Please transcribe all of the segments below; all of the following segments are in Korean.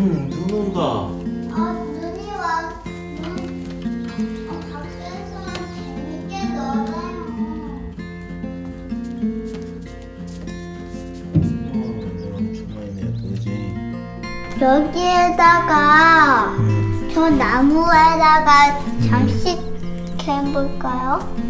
음, 눈 온다. 아, 눈이 와. 어, 어, 여기에다가 음. 저 나무에다가 장식해 볼까요?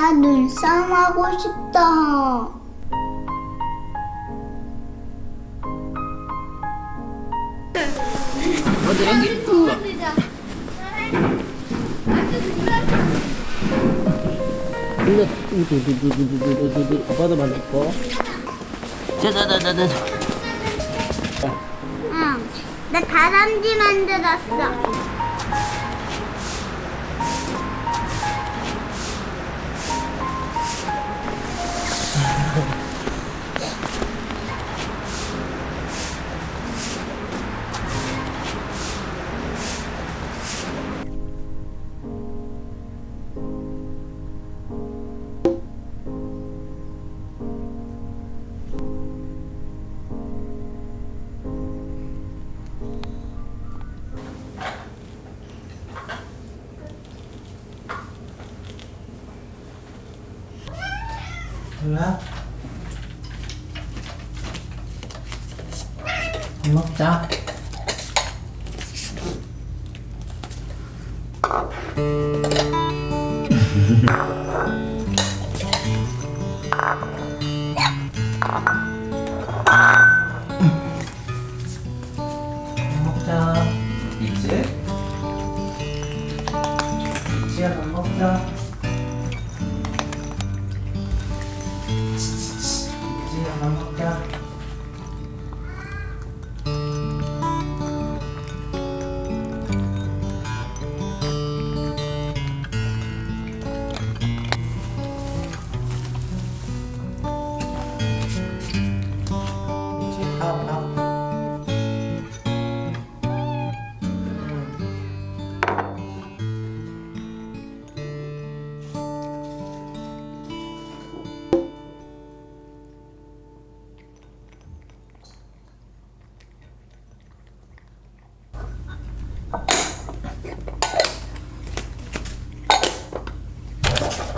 나 눈싸움 하고 싶다. 이거 두두두두두두두두 아빠도 만질 거. 자자자자자. 응. 나 다람쥐 만들었어. 몰라? 밥 먹자. 嗯嗯嗯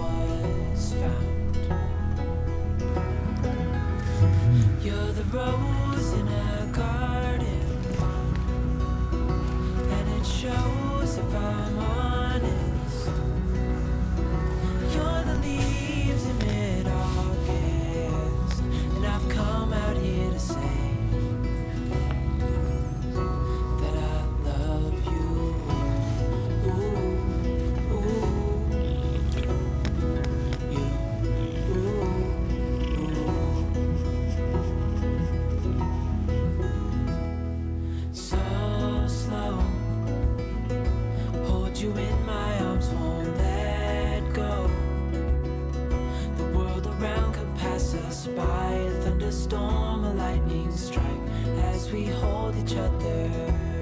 was found. You're the rose in a by a thunderstorm, a lightning strike as we hold each other.